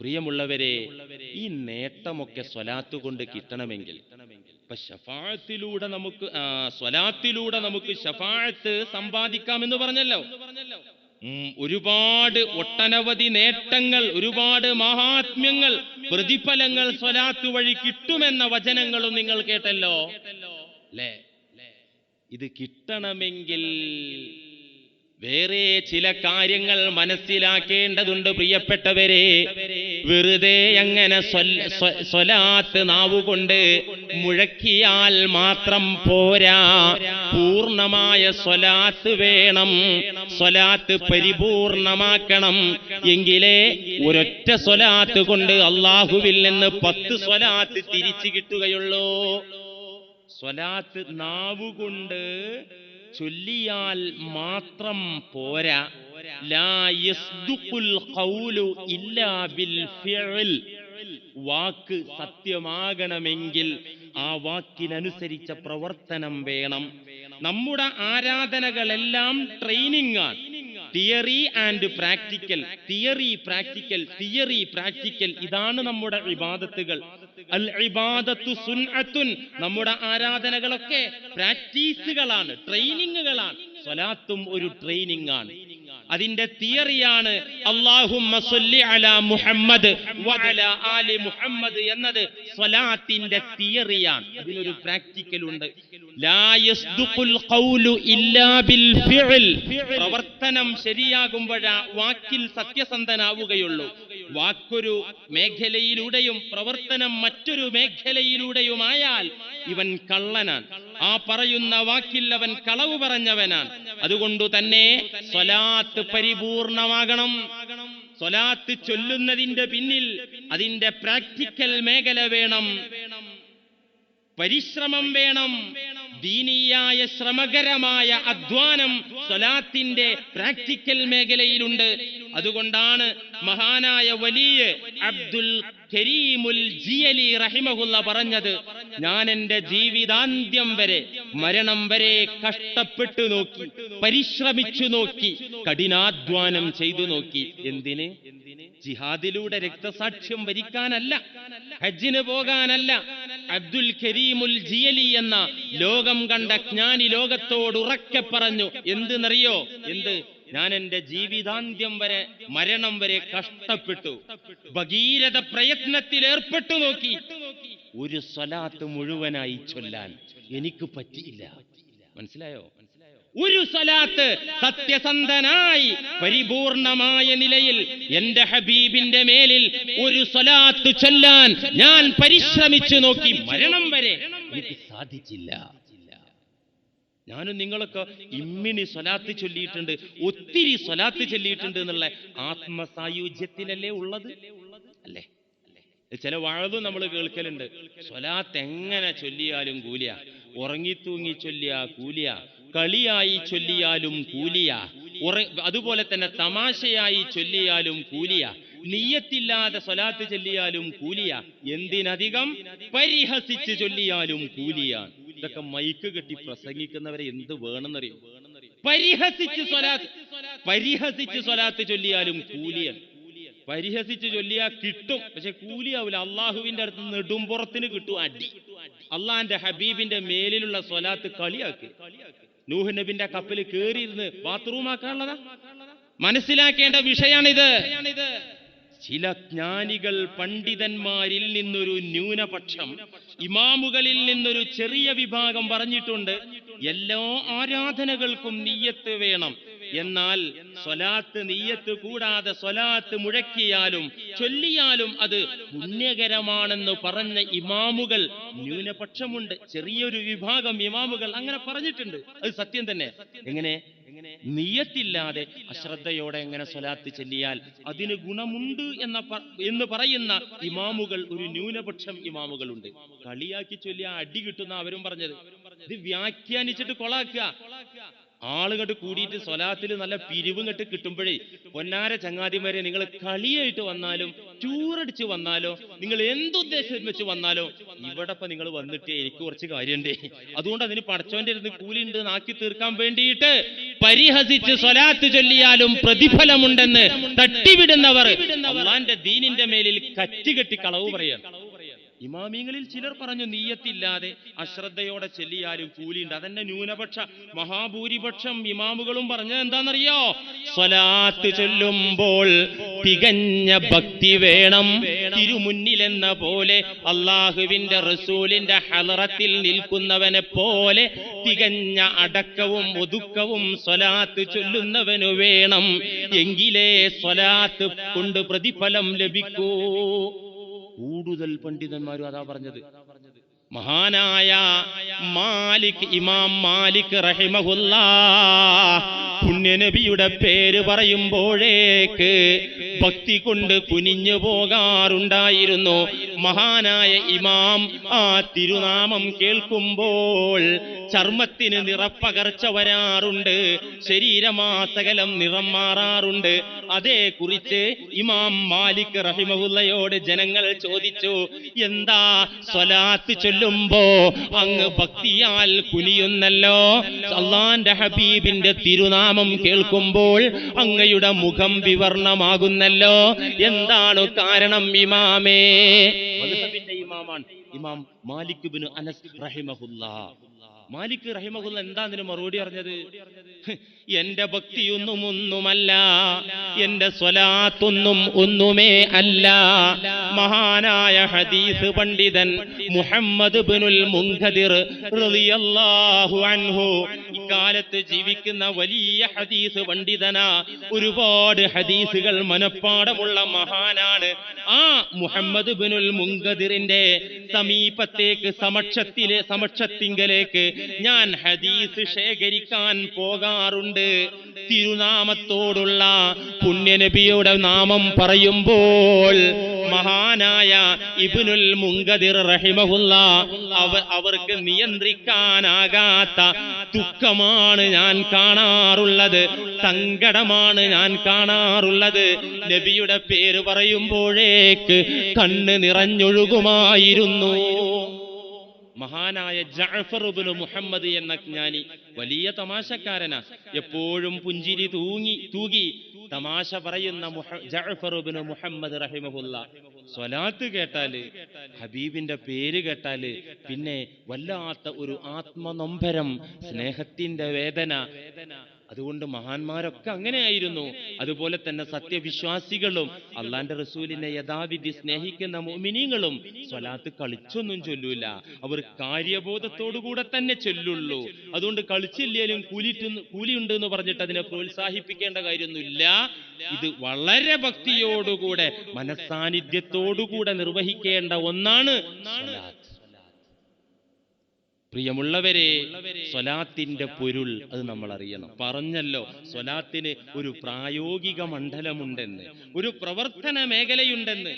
പ്രിയമുള്ളവരെ ഈ നേട്ടമൊക്കെ സ്വലാത്ത് കൊണ്ട് കിട്ടണമെങ്കിൽ. ഇപ്പൊ ഷഫാത്തിലൂടെ നമുക്ക് സ്വലാത്തിലൂടെ നമുക്ക് ഷഫാഴത്ത് സമ്പാദിക്കാമെന്ന് പറഞ്ഞല്ലോ. ഉം, ഒരുപാട് ഒട്ടനവധി നേട്ടങ്ങൾ ഒരുപാട് മഹാത്മ്യങ്ങൾ പ്രതിഫലങ്ങൾ സ്വലാത്ത് വഴി കിട്ടുമെന്ന വചനങ്ങളും നിങ്ങൾ കേട്ടല്ലോ. അല്ലേ ഇത് കിട്ടണമെങ്കിൽ വേറെ ചില കാര്യങ്ങൾ മനസ്സിലാക്കേണ്ടതുണ്ട് പ്രിയപ്പെട്ടവരെ. വെറുതെ അങ്ങനെ സ്വലാത്ത് നാവുകൊണ്ട് മുഴക്കിയാൽ മാത്രം പോരാ. പൂർണമായ സ്വലാത്ത് വേണം. സ്വലാത്ത് പരിപൂർണമാക്കണം. എങ്കിലേ ഒരൊറ്റ സ്വലാത്ത് കൊണ്ട് അള്ളാഹുവിൽ നിന്ന് പത്ത് സ്വലാത്ത് തിരിച്ചു കിട്ടുകയുള്ളൂ. സ്വലാത്ത് നാവുകൊണ്ട് ചൊല്ലിയാൽ മാത്രം പോരാ. വാക്ക് സത്യമാകണമെങ്കിൽ ആ വാക്കിനനുസരിച്ച പ്രവർത്തനം വേണം. നമ്മുടെ ആരാധനകളെല്ലാം ട്രെയിനിങ് ആണ് theory and practical theory practical theory practical ഇതാണ് നമ്മുടെ ഇബാദത്തുകൾ. അൽ ഇബാദത്തു നമ്മുടെ ആരാധനകളൊക്കെ പ്രാക്ടീസുകളാണ് ട്രെയിനിങ്ങുകളാണ്. സ്വലാത്തും ഒരു ട്രെയിനിങ് ആണ് അതിന്റെ തിയറിയാണ് മുഹമ്മദ് ആലി മുഹമ്മദ് എന്നത് സ്വലാത്തിന്റെ തിയറിയാണ്. അതിനൊരു പ്രാക്ടിക്കൽ ഉണ്ട് പ്രവർത്തനം ശരിയാകുമ്പോഴാ വാക്കിൽ സത്യസന്ധനാവുകയുള്ളൂ. വാക്കൊരു മേഖലയിലൂടെയും പ്രവർത്തനം മറ്റൊരു മേഖലയിലൂടെയുമായാൽ ഇവൻ കള്ളനാണ്. ആ പറയുന്ന വാക്കിൽ അവൻ കളവ് പറഞ്ഞവനാണ്. അതുകൊണ്ട് തന്നെ സ്വലാത്ത് പരിപൂർണമാകണം. സ്വലാത്ത് ചൊല്ലുന്നതിന്റെ പിന്നിൽ അതിന്റെ പ്രാക്ടിക്കൽ മേഖല വേണം. പരിശ്രമം വേണം. ദീനീയായ ശ്രമകരമായ അധ്വാനം സ്വലാത്തിന്റെ പ്രാക്ടിക്കൽ മേഖലയിലുണ്ട്. അതുകൊണ്ടാണ് മഹാനായ വലിയ അബ്ദുൽ കരീമുൽ ജിയലി റഹിമഹുല്ല പറഞ്ഞത് ഞാൻ എന്റെ ജീവിതാന്ത്യം വരെ മരണം വരെ കഷ്ടപ്പെട്ടു നോക്കി പരിശ്രമിച്ചു നോക്കി കഠിനാധ്വാനം ചെയ്തു നോക്കി. എന്തിന്? ജിഹാദിലൂടെ രക്തസാക്ഷ്യം വരിക്കാനല്ല ഹജ്ജിന് പോകാനല്ല അബ്ദുൽ കരീമുൽ ജിയലി എന്ന ലോകം കണ്ട ജ്ഞാനി ലോകത്തോട് ഉറക്കെ പറഞ്ഞു എന്തെന്നറിയോ? എന്ത്? ഞാൻ എന്റെ ജീവിതാന്ത്യം വരെ മരണം വരെ കഷ്ടപ്പെട്ടു. ഭഗീരഥ പ്രയത്നത്തിൽ ഏർപ്പെട്ടു നോക്കി. ഒരു സ്വലാത്ത് മുഴുവനായി ചൊല്ലാൻ എനിക്ക് പറ്റിയില്ല. മനസ്സിലായോ? ഒരു സ്വലാത്ത് സത്യസന്ധനായി പരിപൂർണമായ നിലയിൽ എന്റെ ഹബീബിന്റെ മേലിൽ ഒരു സ്വലാത്ത് ചൊല്ലാൻ ഞാൻ പരിശ്രമിച്ചു നോക്കി മരണം വരെ എനിക്ക് സാധിച്ചില്ല. ഞാനും നിങ്ങളൊക്കെ ഇമ്മിനി സ്വലാത്ത് ചൊല്ലിയിട്ടുണ്ട് ഒത്തിരി സ്വലാത്ത് ചൊല്ലിയിട്ടുണ്ട് എന്നുള്ള ആത്മസായുജ്യത്തിലല്ലേ ഉള്ളത്? അല്ലേ? ചില വാഴതും നമ്മൾ കേൾക്കലുണ്ട്. സ്വലാത്ത് എങ്ങനെ ചൊല്ലിയാലും കൂലിയ. ഉറങ്ങിത്തൂങ്ങി ചൊല്ലിയ കൂലിയ. കളിയായി ചൊല്ലിയാലും കൂലിയ. അതുപോലെ തന്നെ തമാശയായി ചൊല്ലിയാലും കൂലിയ. നീയത്തില്ലാതെ സ്വലാത്ത് ചൊല്ലിയാലും കൂലിയ. എന്തിനധികം പരിഹസിച്ച് ചൊല്ലിയാലും കൂലിയാണ് ഇതൊക്കെ മൈക്ക് കെട്ടി പ്രസംഗിക്കുന്നവരെ എന്ത് വേണമെന്നറിയും പരിഹസിച്ച് സ്വലാത്ത് പരിഹസിച്ച് സ്വലാത്ത് ചൊല്ലിയാലും കൂലിയാണ് പരിഹസിച്ച് ചൊല്ലിയാ കിട്ടും. പക്ഷെ കൂലിയാവില്ല അള്ളാഹുവിന്റെ അടുത്ത് നെടുമ്പുറത്തിന് കിട്ടും അടി. അള്ളാന്റെ ഹബീബിന്റെ മേലിലുള്ള സ്വലാത്ത് കളിയാക്കി. നൂഹ് നബിന്റെ കപ്പൽ കേറിയിരുന്ന് ബാത്റൂം ആക്കാനുള്ളതാ? മനസ്സിലാക്കേണ്ട വിഷയാണിത്. ചില ജ്ഞാനികൾ പണ്ഡിതന്മാരിൽ നിന്നൊരു ന്യൂനപക്ഷം ഇമാമുകളിൽ നിന്നൊരു ചെറിയ വിഭാഗം പറഞ്ഞിട്ടുണ്ട് എല്ലാ ആരാധനകൾക്കും നീയത്ത് വേണം. എന്നാൽ സ്വലാത്ത് നീയത്ത് കൂടാതെ സ്വലാത്ത് മുഴക്കിയാലും ചൊല്ലിയാലും അത് പുണ്യകരമാണെന്ന് പറഞ്ഞ ഇമാമുകൾ ന്യൂനപക്ഷമുണ്ട്. ചെറിയൊരു വിഭാഗം ഇമാമുകൾ അങ്ങനെ പറഞ്ഞിട്ടുണ്ട്. അത് സത്യം തന്നെ. എങ്ങനെ? നീയത്തില്ലാതെ അശ്രദ്ധയോടെ എങ്ങനെ സ്വലാത്ത് ചെല്ലിയാൽ അതിന് ഗുണമുണ്ട് എന്ന എന്ന് പറയുന്ന ഇമാമുകൾ ഒരു ന്യൂനപക്ഷം ഇമാമുകളുണ്ട്. കളിയാക്കി ചൊല്ലിയ അടി കിട്ടുന്ന അവരും പറഞ്ഞത്. ഇത് വ്യാഖ്യാനിച്ചിട്ട് കൊളാക്കുക. ആളുകട്ട് കൂടിയിട്ട് സ്വലാത്തിൽ നല്ല പിരിവും കെട്ട് കിട്ടുമ്പോഴേ പൊന്നാര ചങ്ങാതിമാരെ നിങ്ങൾ കളിയായിട്ട് വന്നാലും ടൂർ അടിച്ച് വന്നാലോ നിങ്ങൾ എന്തുദ്ദേശം വെച്ച് വന്നാലോ ഇവിടെ ഇപ്പൊ നിങ്ങൾ വന്നിട്ട് എനിക്ക് കുറച്ച് കാര്യമുണ്ടേ അതുകൊണ്ട് അതിന് പടച്ചോന്റെ ഇരുന്ന് കൂലി ഉണ്ട് നാക്കി തീർക്കാൻ വേണ്ടിയിട്ട് പരിഹസിച്ച് സ്വലാത്ത് ചൊല്ലിയാലും പ്രതിഫലമുണ്ടെന്ന് തട്ടിവിടുന്നവർ അള്ളാന്റെ ദീനിന്റെ മേലിൽ കറ്റുകെട്ടി കളവ് പറയാം ഇമാമിങ്ങളിൽ ചിലർ പറഞ്ഞു നീയത്തില്ലാതെ അശ്രദ്ധയോടെ ചെല്ലിയാലും കൂലിയുണ്ട്. അതെന്നെ ന്യൂനപക്ഷ മഹാഭൂരിപക്ഷം ഇമാമുകളും പറഞ്ഞത് എന്താണെന്നറിയോ? സ്വലാത്ത് ചൊല്ലുമ്പോൾ തികഞ്ഞ ഭക്തി വേണം. തിരുമുന്നിലെന്ന പോലെ അള്ളാഹുവിന്റെ റസൂലിന്റെ ഹലറത്തിൽ നിൽക്കുന്നവനെ പോലെ തികഞ്ഞ അടക്കവും ഒതുക്കവും സ്വലാത്ത് ചൊല്ലുന്നവനു വേണം. എങ്കിലേ സ്വലാത്ത് കൊണ്ട് പ്രതിഫലം ലഭിക്കൂ. കൂടുതൽ പണ്ഡിതന്മാരും അതാ പറഞ്ഞത്. മഹാനായ മാലിക് ഇമാം മാലിക് റഹിമഹുല്ല പുണ്യനബിയുടെ പേര് പറയുമ്പോഴേക്ക് ഭക്തി കൊണ്ട് കുനിഞ്ഞു പോകാറുണ്ടായിരുന്നു. മഹാനായ ഇമാം ആ തിരുനാമം കേൾക്കുമ്പോൾ ചർമ്മത്തിന് നിറപ്പകർച്ച വരാറുണ്ട് ശരീരമാസകലം നിറം മാറാറുണ്ട് അതേക്കുറിച്ച് ഇമാം മാലിക് റഹിമഹുല്ലയോട് ജനങ്ങൾ ചോദിച്ചു എന്താ സ്വലാത്ത് ചൊല്ലുമ്പോ അങ്ങ് ഭക്തിയാൽ കുലിയുന്നല്ലോ അള്ളാന്റെ ഹബീബിന്റെ തിരുനാമം കേൾക്കുമ്പോൾ അങ്ങയുടെ മുഖം വിവർണമാകുന്നല്ലോ. എന്താണ് കാരണം ഇമാമേ? ഇമാമാണ് ഇമാം മാലിക് ബിൻ അനസ് റഹിമഹുല്ല. മാലിക് റഹിമഹുല്ല എന്താ അതിന് മറുപടി പറഞ്ഞത്? എന്റെ ഭക്തിയൊന്നും ഒന്നുമല്ല. എന്റെ സ്വലാത്തൊന്നും ഒന്നുമേ അല്ല. മഹാനായ ഹദീസ് പണ്ഡിതൻ മുഹമ്മദ് ബിനുൽ മുൻഖദിർ റളിയല്ലാഹു അൻഹു ഇക്കാലത്ത് ജീവിക്കുന്ന വലിയ ഹദീസ് പണ്ഡിതനാ. ഒരുപാട് ഹദീസുകൾ മനഃപ്പാടമുള്ള മഹാനാണ്. ആ മുഹമ്മദ് ബിനുൽ മുങ്കതിറിന്റെ സമീപത്തേക്ക് സമക്ഷത്തിലെ സമക്ഷത്തിങ്കലേക്ക് ഞാൻ ഹദീസ് ശേഖരിക്കാൻ പോകാറുണ്ട്. തിരുനാമത്തോടുള്ള പുണ്യനബിയുടെ നാമം പറയുമ്പോൾ മഹാനായ ഇബ്നുൽ മുങ്കദിർ റഹിമഹുല്ല അവ അവർക്ക് നിയന്ത്രിക്കാനാകാത്ത ദുഃഖമാണ് ഞാൻ കാണാറുള്ളത് സങ്കടമാണ് ഞാൻ കാണാറുള്ളത്. നബിയുടെ പേര് പറയുമ്പോഴേക്ക് കണ്ണ് നിറഞ്ഞൊഴുകുമായിരുന്നു. മഹാനായ ജഅഫർ ഇബ്നു മുഹമ്മദ് എന്ന ജ്ഞാനി വലിയ തമാശക്കാരനാ. എപ്പോഴും പുഞ്ചിരി തൂങ്ങി തൂകി തമാശ പറയുന്ന മുഹ- മുഹമ്മദ് റഹിമഹുല്ല. സ്വലാത്ത് കേട്ടാൽ ഹബീബിന്റെ പേര് കേട്ടാൽ പിന്നെ വല്ലാത്ത ഒരു ആത്മനൊമ്പരം സ്നേഹത്തിന്റെ വേദന. അതുകൊണ്ട് മഹാന്മാരൊക്കെ അങ്ങനെയായിരുന്നു. അതുപോലെ തന്നെ സത്യവിശ്വാസികളും അള്ളാന്റെ റസൂലിനെ യഥാവിധി സ്നേഹിക്കുന്ന മോമിനിങ്ങളും സ്വലാത്ത് കളിച്ചൊന്നും ചൊല്ലൂല. അവർ കാര്യബോധത്തോടുകൂടെ തന്നെ ചൊല്ലുള്ളൂ. അതുകൊണ്ട് കളിച്ചില്ലേലും കൂലിട്ട് ഉണ്ട് എന്ന് പറഞ്ഞിട്ട് അതിനെ പ്രോത്സാഹിപ്പിക്കേണ്ട കാര്യമൊന്നുമില്ല. ഇത് വളരെ ഭക്തിയോടുകൂടെ മനസാന്നിധ്യത്തോടുകൂടെ നിർവഹിക്കേണ്ട ഒന്നാണ് സ്വലാത്ത്. പ്രിയമുള്ളവരെ സ്വലാത്തിന്റെ പൊരുൾ അത് നമ്മൾ അറിയണം പറഞ്ഞല്ലോ സ്വലാത്തിന് ഒരു പ്രായോഗിക മണ്ഡലമുണ്ടെന്ന് ഒരു പ്രവർത്തന മേഖലയുണ്ടെന്ന്.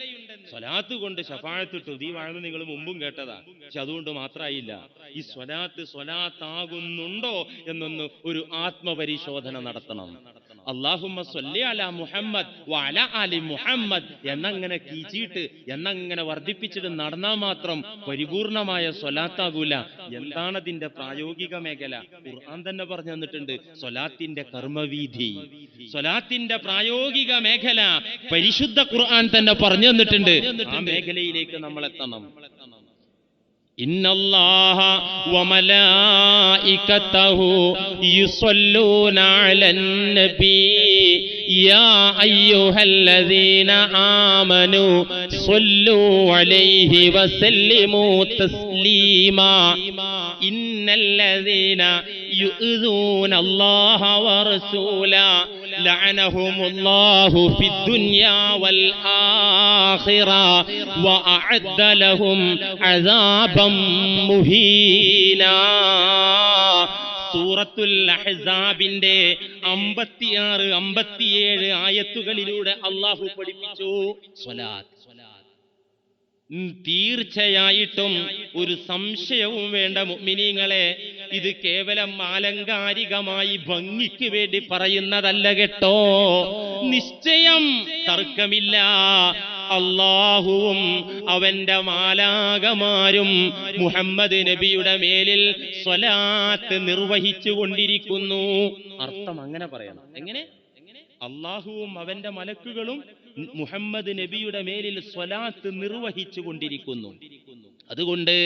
സ്വലാത്ത് കൊണ്ട് ശഫാഴത്തിട്ടു ഈ വാഴ നിങ്ങൾ മുമ്പും കേട്ടതാ. പക്ഷെ അതുകൊണ്ട് മാത്രമായില്ല ഈ സ്വലാത്ത് സ്വലാത്താകുന്നുണ്ടോ എന്നൊന്ന് ഒരു ആത്മപരിശോധന നടത്തണം. മുഹമ്മദ് മുഹമ്മദ് എന്നങ്ങനെ കീച്ചിട്ട് എന്നങ്ങനെ വർദ്ധിപ്പിച്ചിട്ട് നടന്നാൽ മാത്രം പരിപൂർണമായ സ്വലാത്താകൂല. എന്താണ് അതിന്റെ പ്രായോഗിക മേഖല? ഖുർആൻ തന്നെ പറഞ്ഞു തന്നിട്ടുണ്ട് സ്വലാത്തിന്റെ കർമ്മവീധി സ്വലാത്തിന്റെ പ്രായോഗിക മേഖല പരിശുദ്ധ ഖുർആൻ തന്നെ പറഞ്ഞു തന്നിട്ടുണ്ട്. ആ മേഖലയിലേക്ക് നമ്മൾ എത്തണം إن الله وملائكته يصلون على النبي. يا أيها الذين آمنوا صلوا عليه وسلموا تسليما. إن الذين يؤذون الله ورسوله لعنهم الله في الدنيا والآخرة وأعد لهم عذابا مهينا സൂറത്തുൽ അഹ്സാബിന്റെ അമ്പത്തിയാറ് അമ്പത്തിയേഴ് ആയത്തുകളിലൂടെ അള്ളാഹു പഠിപ്പിച്ചു സ്വലാത്ത് ഉം, തീർച്ചയായിട്ടും ഒരു സംശയവും വേണ്ട മുഅ്മിനീങ്ങളെ ഇത് കേവലം ആലങ്കാരികമായി ഭംഗിക്ക് വേണ്ടി പറയുന്നതല്ല കേട്ടോ. നിശ്ചയം തർക്കമില്ല. അള്ളാഹുവും അവന്റെ മാലാകമാരും മുഹമ്മദ് നബിയുടെ മേലിൽ സ്വലാത്ത് നിർവഹിച്ചു കൊണ്ടിരിക്കുന്നു. അർത്ഥം അങ്ങനെ പറയണം. എങ്ങനെ? അള്ളാഹുവും അവന്റെ മലക്കുകളും മുഹമ്മദ് നബിയുടെ മേലിൽ സ്വലാത്ത് നിർവഹിച്ചു കൊണ്ടിരിക്കുന്നു അതുകൊണ്ട്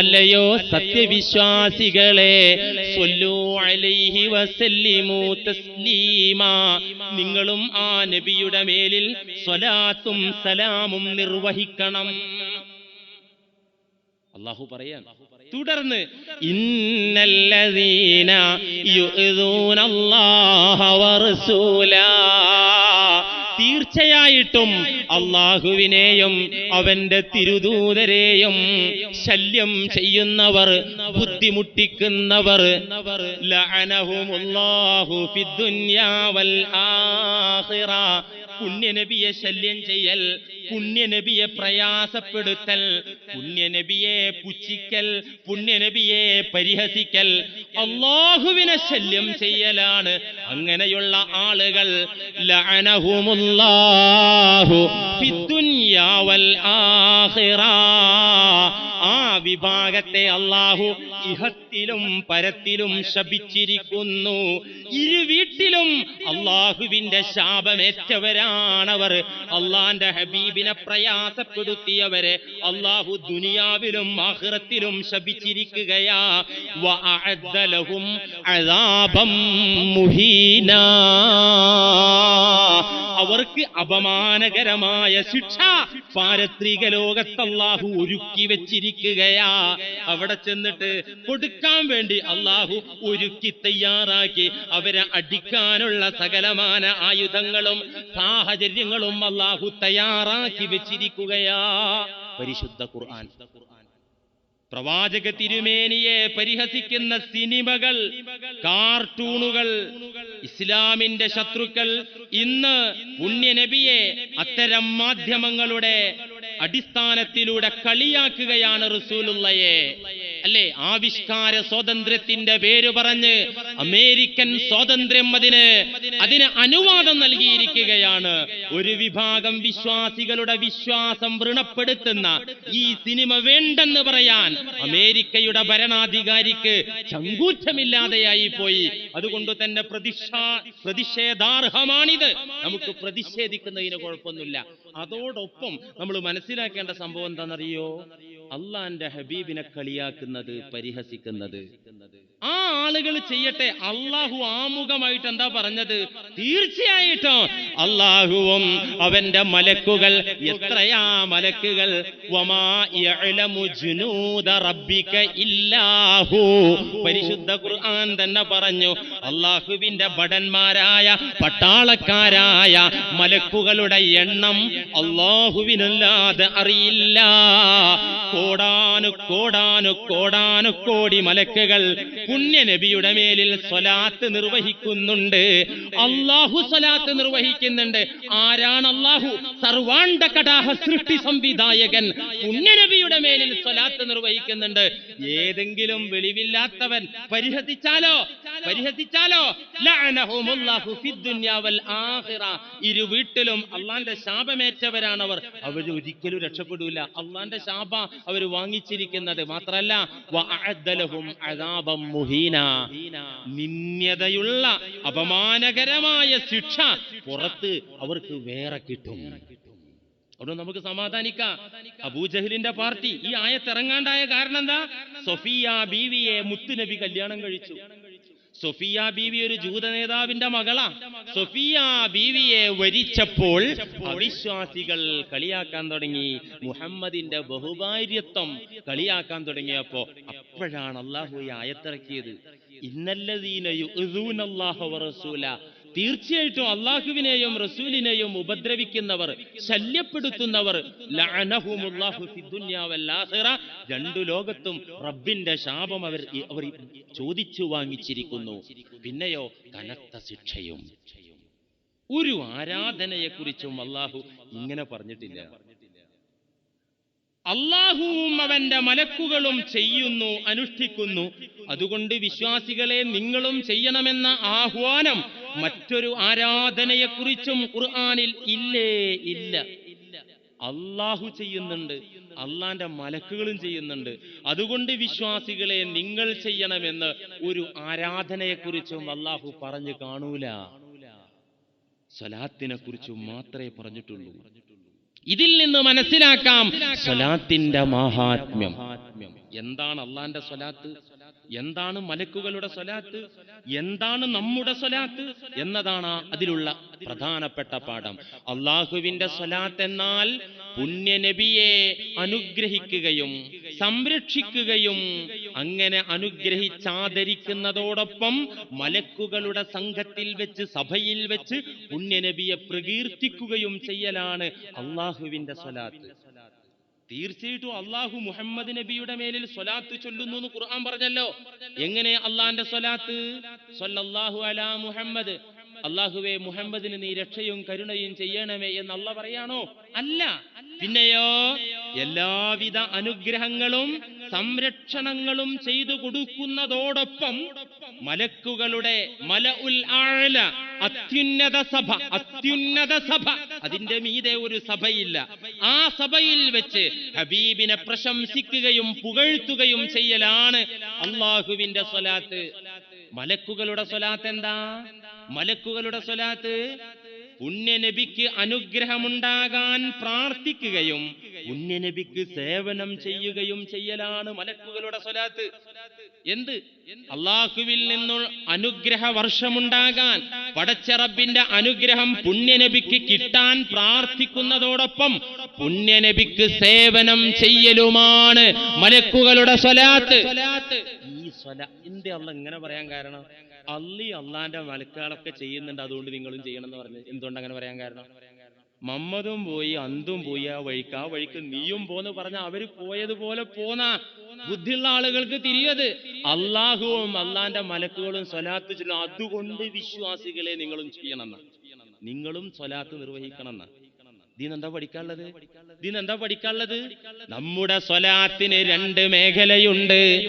അല്ലയോ സത്യവിശ്വാസികളെ നിങ്ങളും ആ നബിയുടെ മേലിൽ സ്വലാത്തും സലാമും നിർവഹിക്കണം. അള്ളാഹു പറയാൻ. തുടർന്ന് ഇന്നല്ലദീന വറസൂലാ. തീർച്ചയായിട്ടും അള്ളാഹുവിനെയും അവന്റെ തിരുദൂതരെയും ശല്യം ചെയ്യുന്നവർ ബുദ്ധിമുട്ടിക്കുന്നവർ പുണ്യനബിയെ ശല്യം ചെയ്യൽ പുണ്യനബിയെ പ്രയാസപ്പെടുത്തൽ പുണ്യനബിയെ പുച്ഛിക്കൽ പുണ്യനബിയെ പരിഹസിക്കൽ അള്ളാഹുവിനെ ശല്യം ചെയ്യലാണ്. അങ്ങനെയുള്ള ആളുകൾ ലഅനഹുമുല്ലാഹു ഫിദ്ദുന്യാ വൽ ആഖിറ. ആ വിഭാഗത്തെ അള്ളാഹു ഇഹത്തിലും പരത്തിലും ശപിച്ചിരിക്കുന്നു. ഇരു വീട്ടിലും അള്ളാഹുവിന്റെ ശാപമേറ്റവരാണവർ. അള്ളാന്റെ ഹബീബിനെ പ്രയാസപ്പെടുത്തിയവരെ അള്ളാഹു ദുനിയാവിലും ആഹ്റത്തിലും ശപിച്ചിരിക്കുകയാ. അവർക്ക് അപമാനകരമായ ശിക്ഷ. പാരത്രിക ലോകത്ത് അള്ളാഹു ഒരുക്കി വെച്ചിരിക്കുകയാ. അവിടെ ചെന്നിട്ട് കൊടുക്കാൻ വേണ്ടി അള്ളാഹു ഒരുക്കി തയ്യാറാക്കി. അവരെ അടിക്കാനുള്ള സകലമാന ആയുധങ്ങളും സാഹചര്യങ്ങളും അള്ളാഹു തയ്യാറാക്കി വെച്ചിരിക്കുകയാ. പരിശുദ്ധ ഖുർആൻ. പ്രവാചക തിരുമേനിയെ പരിഹസിക്കുന്ന സിനിമകൾ കാർട്ടൂണുകൾ ഇസ്ലാമിന്റെ ശത്രുക്കൾ ഇന്ന് പുണ്യനബിയെ അത്തരം മാധ്യമങ്ങളുടെ അടിസ്ഥാനത്തിലൂടെ കളിയാക്കുകയാണ് റസൂലുള്ളയെ. അല്ലേ? ആവിഷ്കാര സ്വാതന്ത്ര്യത്തിന്റെ പേര് പറഞ്ഞ് അമേരിക്കൻ സ്വാതന്ത്ര്യം അതിന് അതിന് അനുവാദം നൽകിയിരിക്കുകയാണ്. ഒരു വിഭാഗം വിശ്വാസികളുടെ വിശ്വാസം വൃണപ്പെടുത്തുന്ന ഈ സിനിമ വേണ്ടെന്ന് പറയാൻ അമേരിക്കയുടെ ഭരണാധികാരിക്ക് ചങ്കൂറ്റമില്ലാതെയായി പോയി. അതുകൊണ്ട് തന്നെ പ്രതിഷാ പ്രതിഷേധാർഹമാണിത്. നമുക്ക് പ്രതിഷേധിക്കുന്നതിന് കുഴപ്പമൊന്നുമില്ല. അതോടൊപ്പം നമ്മൾ മനസ്സിലാക്കേണ്ട സംഭവം എന്താണെന്നറിയോ? അള്ളാന്റെ ഹബീബിനെ കളിയാക്കുന്നത് പരിഹസിക്കുന്നത്. ആ ആളുകൾ ചെയ്യട്ടെ. അള്ളാഹു ആമുഖമായിട്ട് എന്താ പറഞ്ഞത്? തീർച്ചയായിട്ടും അള്ളാഹുവും അവന്റെ മലക്കുകൾ എത്രയാ മലക്കുകൾ? പരിശുദ്ധ ഖുർആൻ തന്നെ പറഞ്ഞു അള്ളാഹുവിന്റെ ഭടന്മാരായ പട്ടാളക്കാരായ മലക്കുകളുടെ എണ്ണം അള്ളാഹുവിനല്ലാതെ അറിയില്ല. കോടാനു കോടാനു കോടാനു കോടി മലക്കുകൾ പുണ്യ നബിയുടെ മേലിൽ സ്വലാത്ത് നിർവഹിക്കുന്നുണ്ട്. അള്ളാഹു സ്വലാത്ത് നിർവഹിക്കുന്നുണ്ട്. ആരാണ് അള്ളാഹു സർവാണ്ട കടാഹ സൃഷ്ടി സംവിധായകൻ പുണ്യ നബിയുടെ മേലിൽ സ്വലാത്ത് നിർവഹിക്കുന്നുണ്ട്. ഏതെങ്കിലും വെളിവില്ലാത്തവൻ പരിഹസിച്ചാലോ? പരിഹസിച്ചാലോ? ഇരു വീട്ടിലും അള്ളാന്റെ ശാപമേറ്റവരാണ് അവർ അവർ ഒരിക്കലും രക്ഷപ്പെടൂല. അള്ളാന്റെ ശാപ അവർ വാങ്ങിച്ചിരിക്കുന്നത് മാത്രല്ല. മുഹീന നിന്ദ്യതയുള്ള അപമാനകരമായ ശിക്ഷ പുറത്ത് അവർക്ക് വേറെ കിട്ടും. അവിടെ നമുക്ക് സമാധാനിക്കാം. അബൂജഹലിന്റെ പാർട്ടി ഈ ആയത്തിറങ്ങാണ്ടായ കാരണം എന്താ? സൊഫിയ ബീവിയെ മുത്തുനബി കല്യാണം കഴിച്ചു. സൊഫിയ ബീവി ഒരു ജൂത നേതാവിന്റെ മകളാ. സൊഫിയ ബീവിയെ വരിച്ചപ്പോൾ അവിശ്വാസികൾ കളിയാക്കാൻ തുടങ്ങി. മുഹമ്മദിന്റെ ബഹുഭാര്യത്വം കളിയാക്കാൻ തുടങ്ങിയപ്പോ അപ്പോഴാണ് അള്ളാഹു ആയത്തിറക്കിയത്. ഇന്നല്ലദീന അള്ളാഹു വറസൂല. തീർച്ചയായിട്ടും അള്ളാഹുവിനെയും റസൂലിനെയും ഉപദ്രവിക്കുന്നവർ ശല്യപ്പെടുത്തുന്നവർ രണ്ടു ലോകത്തും റബ്ബിന്റെ ശാപം അവർ അവർ ചോദിച്ചു വാങ്ങിച്ചിരിക്കുന്നു. പിന്നെയോ കനത്ത ശിക്ഷയും. ഒരു ആരാധനയെക്കുറിച്ചും അള്ളാഹു ഇങ്ങനെ പറഞ്ഞിട്ടില്ല. അള്ളാഹുവും അവന്റെ മലക്കുകളും ചെയ്യുന്നു അനുഷ്ഠിക്കുന്നു. അതുകൊണ്ട് വിശ്വാസികളെ നിങ്ങളും ചെയ്യണമെന്ന ആഹ്വാനം മറ്റൊരു ആരാധനയെക്കുറിച്ചും ഖുർആാനിൽ ഇല്ലേ ഇല്ല. അള്ളാഹു ചെയ്യുന്നുണ്ട് അള്ളാന്റെ മലക്കുകളും ചെയ്യുന്നുണ്ട്. അതുകൊണ്ട് വിശ്വാസികളെ നിങ്ങൾ ചെയ്യണമെന്ന് ഒരു ആരാധനയെക്കുറിച്ചും അള്ളാഹു പറഞ്ഞു കാണൂല. സ്വലാത്തിനെ കുറിച്ചും മാത്രമേ പറഞ്ഞിട്ടുള്ളൂ. ഇതിൽ നിന്ന് മനസ്സിലാക്കാം സ്വലാത്തിന്റെ മഹാത്മ്യം. എന്താണ് അള്ളാന്റെ സ്വലാത്ത് എന്താണ് മലക്കുകളുടെ സ്വലാത്ത്? എന്താണ് നമ്മുടെ സ്വലാത്ത്? എന്നതാണ് അതിലുള്ള പ്രധാനപ്പെട്ട പാഠം. അള്ളാഹുവിന്റെ സ്വലാത്ത് എന്നാൽ പുണ്യനബിയെ അനുഗ്രഹിക്കുകയും സംരക്ഷിക്കുകയും അങ്ങനെ അനുഗ്രഹിച്ചാദരിക്കുന്നതോടൊപ്പം മലക്കുകളുടെ സംഘത്തിൽ വെച്ച് സഭയിൽ വെച്ച് പുണ്യനബിയെ പ്രകീർത്തിക്കുകയും ചെയ്യലാണ് അള്ളാഹുവിന്റെ സ്വലാത്ത്. തീർച്ചയായിട്ടും അള്ളാഹു മുഹമ്മദ് നബിയുടെ മേലിൽ സ്വലാത്ത് ചൊല്ലുന്നു എന്ന് ഖുർആൻ പറഞ്ഞല്ലോ. എങ്ങനെ അള്ളാന്റെ സ്വലാത്ത്? സ്വല്ലല്ലാഹു അലാ മുഹമ്മദ്. അള്ളാഹുവെ മുഹമ്മദിന് നീ രക്ഷയും കരുണയും ചെയ്യണമേ എന്ന് അല്ല പറയാണോ? അല്ല. പിന്നെയോ? എല്ലാവിധ അനുഗ്രഹങ്ങളും സംരക്ഷണങ്ങളും ചെയ്തു കൊടുക്കുന്നതോടൊപ്പം മലക്കുകളുടെ മല ഉൽ ആഴല അത്യുന്നത സഭ അത്യുന്നത സഭ അതിന്റെ മീതെ ഒരു സഭയില്ല. ആ സഭയിൽ വെച്ച് ഹബീബിനെ പ്രശംസിക്കുകയും പുകഴ്ത്തുകയും ചെയ്യലാണ് അള്ളാഹുവിന്റെ സ്വലാത്ത്. മലക്കുകളുടെ സ്വലാത്ത് എന്താ? മലക്കുകളുടെ സ്വലാത്ത് പുണ്യനബിക്ക് അനുഗ്രഹമുണ്ടാകാൻ പ്രാർത്ഥിക്കുകയും പുണ്യനബിക്ക് സേവനം ചെയ്യുകയും ചെയ്യലാണ് മലക്കുകളുടെ സ്വലാത്ത്. എന്ത്? അള്ളാഹുവിൽ നിന്നുള്ള അനുഗ്രഹ വർഷമുണ്ടാകാൻ പടച്ചറബിന്റെ അനുഗ്രഹം പുണ്യനബിക്ക് കിട്ടാൻ പ്രാർത്ഥിക്കുന്നതോടൊപ്പം പുണ്യനബിക്ക് സേവനം ചെയ്യലുമാണ്. മലക്കുകളുടെ സ്വലാത്ത്. ഈ സ്വല എന്തേ അള്ള ഇങ്ങനെ പറയാൻ കാരണം അള്ളി അള്ളാന്റെ മലക്കുകളൊക്കെ ചെയ്യുന്നുണ്ട് അതുകൊണ്ട് നിങ്ങളും ചെയ്യണം എന്ന് പറഞ്ഞു. എന്തുകൊണ്ട് അങ്ങനെ പറയാൻ കാരണം? മമ്മതും പോയി അന്തും പോയി ആ വഴിക്ക് ആ വഴിക്ക് നീയും പോന്ന് പറഞ്ഞ അവർ പോയതുപോലെ പോന്ന. ബുദ്ധിയുള്ള ആളുകൾക്ക് തിരിയത്. അള്ളാഹുവും അള്ളാന്റെ മലക്കുകളും സ്വലാത്ത് ചൊല്ലും. അതുകൊണ്ട് വിശ്വാസികളെ നിങ്ങളും ചെയ്യണം നിങ്ങളും സ്വലാത്ത് നിർവഹിക്കണം ദീനെന്താ പഠിക്കാനുള്ളത്? ദീനെന്താ പഠിക്കാനുള്ളത്? നമ്മുടെ സ്വലാത്തിന് രണ്ട് മേഖലയുണ്ട്.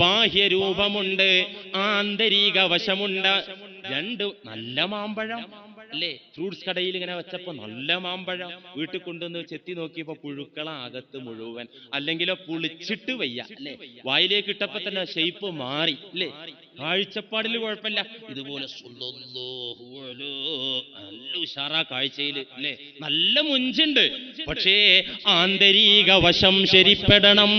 ബാഹ്യ രൂപമുണ്ട് ആന്തരിക വശമുണ്ട്. രണ്ട് നല്ല മാമ്പഴം. അല്ലേ? ഫ്രൂട്ട്സ് കടയിൽ ഇങ്ങനെ വെച്ചപ്പോ നല്ല മാമ്പഴം. വീട്ടിൽ കൊണ്ടുവന്ന് ചെത്തി നോക്കിയപ്പോ പുഴുക്കള അകത്ത് മുഴുവൻ. അല്ലെങ്കിലോ പുളിച്ചിട്ട് വയ്യ അല്ലേ? വായിലേക്ക് ഇട്ടപ്പോ തന്നെ ഷേപ്പ് മാറി അല്ലേ? കാഴ്ചപ്പാടിൽ കുഴപ്പമില്ല. ഇതുപോലെ നല്ല ഉഷാറാ കാഴ്ചയിൽ അല്ലേ? നല്ല മുഞ്ചുണ്ട്. പക്ഷേ ആന്തരിക വശം ശരിപ്പെടണം.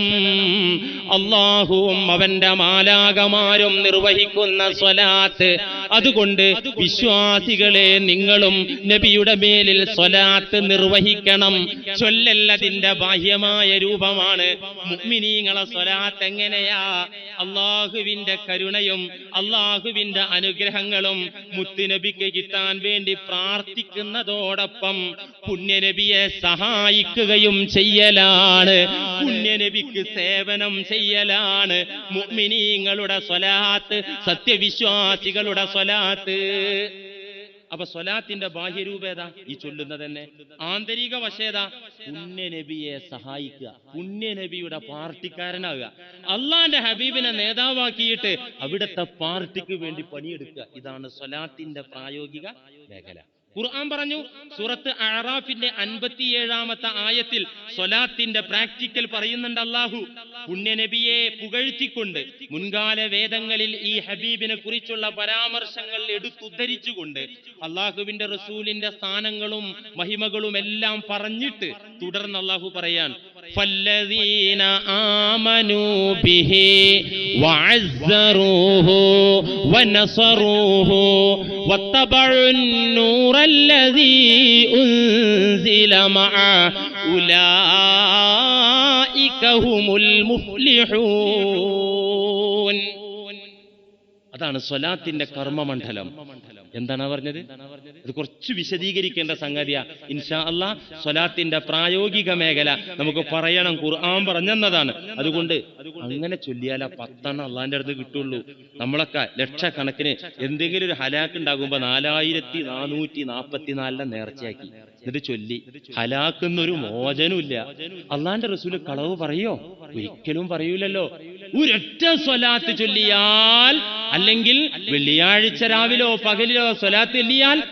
അള്ളാഹുവും അവന്റെ മാലാകമാരും നിർവഹിക്കുന്ന സ്വലാത്ത്. അതുകൊണ്ട് വിശ്വാസികളെ നിങ്ങളും നബിയുടെ മേലിൽ സ്വലാത്ത് നിർവഹിക്കണം. ചൊല്ലല്ലതിന്റെ ബാഹ്യമായ രൂപമാണ് മുഗ്മിനീങ്ങളെ സ്വലാത്ത് എങ്ങനെയാ? അള്ളാഹുവിന്റെ കരുണയും അള്ളാഹുവിന്റെ അനുഗ്രഹങ്ങളും മുത്തുനബിക്ക് കിട്ടാൻ വേണ്ടി പ്രാർത്ഥിക്കുന്നതോടൊപ്പം പുണ്യനബിയെ സഹായിക്കുകയും ചെയ്യലാണ്. പുണ്യനബിക്ക് സേവനം ചെയ്യലാണ്. മുഗ്മിനീങ്ങളുടെ സ്വലാത്ത് സത്യവിശ്വാസികളുടെ സ്വലാത്ത്. അപ്പൊ സ്വലാത്തിന്റെ ബാഹ്യരൂപേത ഈ ചൊല്ലുന്നത് തന്നെ. ആന്തരിക വശേത പുണ്യനബിയെ സഹായിക്കുക. പുണ്യനബിയുടെ പാർട്ടിക്കാരനാകുക. അള്ളാന്റെ ഹബീബിനെ നേതാവാക്കിയിട്ട് അവിടുത്തെ പാർട്ടിക്ക് വേണ്ടി പണിയെടുക്കുക. ഇതാണ് സ്വലാത്തിന്റെ പ്രായോഗിക മേഖല. ഖുർആൻ പറഞ്ഞു സൂറത്ത് അറാഫിന്റെ അൻപത്തിയേഴാമത്തെ ആയത്തിൽ സൊലാത്തിന്റെ പ്രാക്ടിക്കൽ പറയുന്നുണ്ട് അള്ളാഹു പുണ്യനബിയെ പുകഴ്ത്തിക്കൊണ്ട് മുൻകാല വേദങ്ങളിൽ ഈ ഹബീബിനെ കുറിച്ചുള്ള പരാമർശങ്ങൾ എടുത്തുദ്ധരിച്ചുകൊണ്ട് അള്ളാഹുവിന്റെ റസൂലിന്റെ സ്ഥാനങ്ങളും മഹിമകളും എല്ലാം പറഞ്ഞിട്ട് തുടർന്ന് അള്ളാഹു പറയാൻ فالذين آمنوا به وعزروه ونصروه واتبعوا النور الذي أنزل معه أولئك هم المفلحون അതാണ് സ്വലാത്തിന്റെ കർമ്മമണ്ഡലം. എന്താണ് പറഞ്ഞത്? ഇത് കുറച്ച് വിശദീകരിക്കേണ്ട സംഗതിയാ. ഇൻഷാ അല്ല സ്വലാത്തിന്റെ പ്രായോഗിക മേഖല നമുക്ക് പറയണം ഖുർആൻ പറഞ്ഞെന്നതാണ്. അതുകൊണ്ട് അങ്ങനെ ചൊല്ലിയാല പത്തെണ്ണം അള്ളാന്റെ അടുത്ത് കിട്ടുള്ളൂ. നമ്മളൊക്കെ ലക്ഷക്കണക്കിന് എന്തെങ്കിലും ഒരു ഹലാക്ക് ഉണ്ടാകുമ്പോ നാലായിരത്തി നാനൂറ്റി നാപ്പത്തിനാലിനെ നേർച്ചയാക്കി. എന്നിട്ട് ചൊല്ലി. ഹലാക്കുന്നൊരു മോചനമില്ല അള്ളാന്റെ റസൂൽ കളവ് പറയോ? ഒരിക്കലും പറയൂലല്ലോ. ഒരൊറ്റ സ്വലാത്ത് ചൊല്ലിയാൽ അല്ലെങ്കിൽ വെള്ളിയാഴ്ച രാവിലോ പകലിലോ സ്വലാത്ത് ചൊല്ലിയാൽ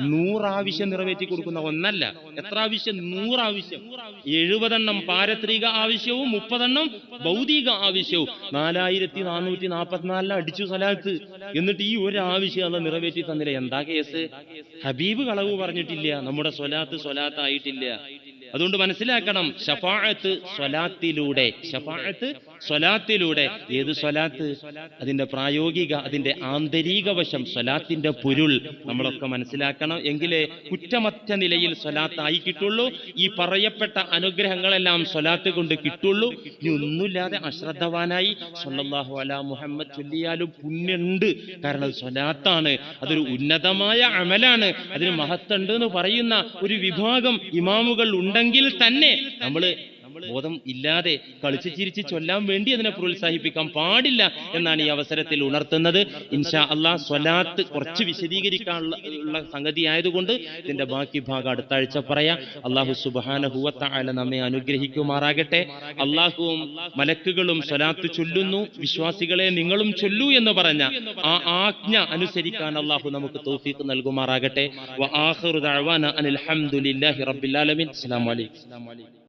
നൂറാവശ്യം നിറവേറ്റി കൊടുക്കുന്ന ഒന്നല്ല. എത്ര ആവശ്യം നൂറാവശ്യം. എഴുപതെണ്ണം പാരത്രിക ആവശ്യവും മുപ്പതെണ്ണം ഭൗതിക ആവശ്യവും. നാലായിരത്തി നാനൂറ്റി നാൽപ്പത്തിനാലിന് അടിച്ചു സ്വലാത്ത്. എന്നിട്ട് ഈ ഒരു ആവശ്യം അത് നിറവേറ്റി തന്നില്ല. എന്താ കേസ്? ഹബീബ് കളവ് പറഞ്ഞിട്ടില്ല. നമ്മുടെ സ്വലാത്ത് സ്വലാത്ത് ആയിട്ടില്ല അതുകൊണ്ട് മനസ്സിലാക്കണം ഷഫാഴത്ത് സ്വലാത്തിലൂടെ ഷഫാഅത്ത് സ്വലാത്തിലൂടെ ഏത് സ്വലാത്ത്? അതിന്റെ പ്രായോഗിക അതിന്റെ ആന്തരിക വശം സ്വലാത്തിന്റെ പൊരുൾ നമ്മളൊക്കെ മനസ്സിലാക്കണം. എങ്കിലേ കുറ്റമറ്റ നിലയിൽ സ്വലാത്ത് ആയി കിട്ടുള്ളൂ. ഈ പറയപ്പെട്ട അനുഗ്രഹങ്ങളെല്ലാം സ്വലാത്ത് കൊണ്ട് കിട്ടുള്ളൂ. ഇനി ഒന്നുമില്ലാതെ അശ്രദ്ധവാനായി സല്ലല്ലാഹു അല മുഹമ്മദ് ചൊല്ലിയാലും പുണ്യുണ്ട്. കാരണം സ്വലാത്താണ്. അതൊരു ഉന്നതമായ അമലാണ്. അതിന് മഹത്തുണ്ട് എന്ന് പറയുന്ന ഒരു വിഭാഗം ഇമാമുകൾ ഉണ്ടെങ്കിൽ തന്നെ നമ്മൾ ബോധം ഇല്ലാതെ കളിച്ച് ചിരിച്ച് ചൊല്ലാൻ വേണ്ടി അതിനെ പ്രോത്സാഹിപ്പിക്കാൻ പാടില്ല എന്നാണ് ഈ അവസരത്തിൽ ഉണർത്തുന്നത്. ഇൻഷാ അള്ളാഹ് സ്വലാത്ത് കുറച്ച് വിശദീകരിക്കാനുള്ള സംഗതി ആയതുകൊണ്ട് ഇതിന്റെ ബാക്കി ഭാഗം അടുത്ത ആഴ്ച പറയാം. അള്ളാഹു സുബാനഹുവത്തായ നമ്മെ അനുഗ്രഹിക്കുമാറാകട്ടെ. അള്ളാഹുവും മലക്കുകളും സ്വലാത്ത് ചൊല്ലുന്നു. വിശ്വാസികളെ നിങ്ങളും ചൊല്ലൂ എന്ന് പറഞ്ഞ ആ ആജ്ഞ അനുസരിക്കാൻ അള്ളാഹു നമുക്ക് തോഫീക്ക് നൽകുമാറാകട്ടെ. അനിൽ ഹംദുലില്ലാഹി റബ്ബിൽ അസ്സലാമു അലൈക്കും.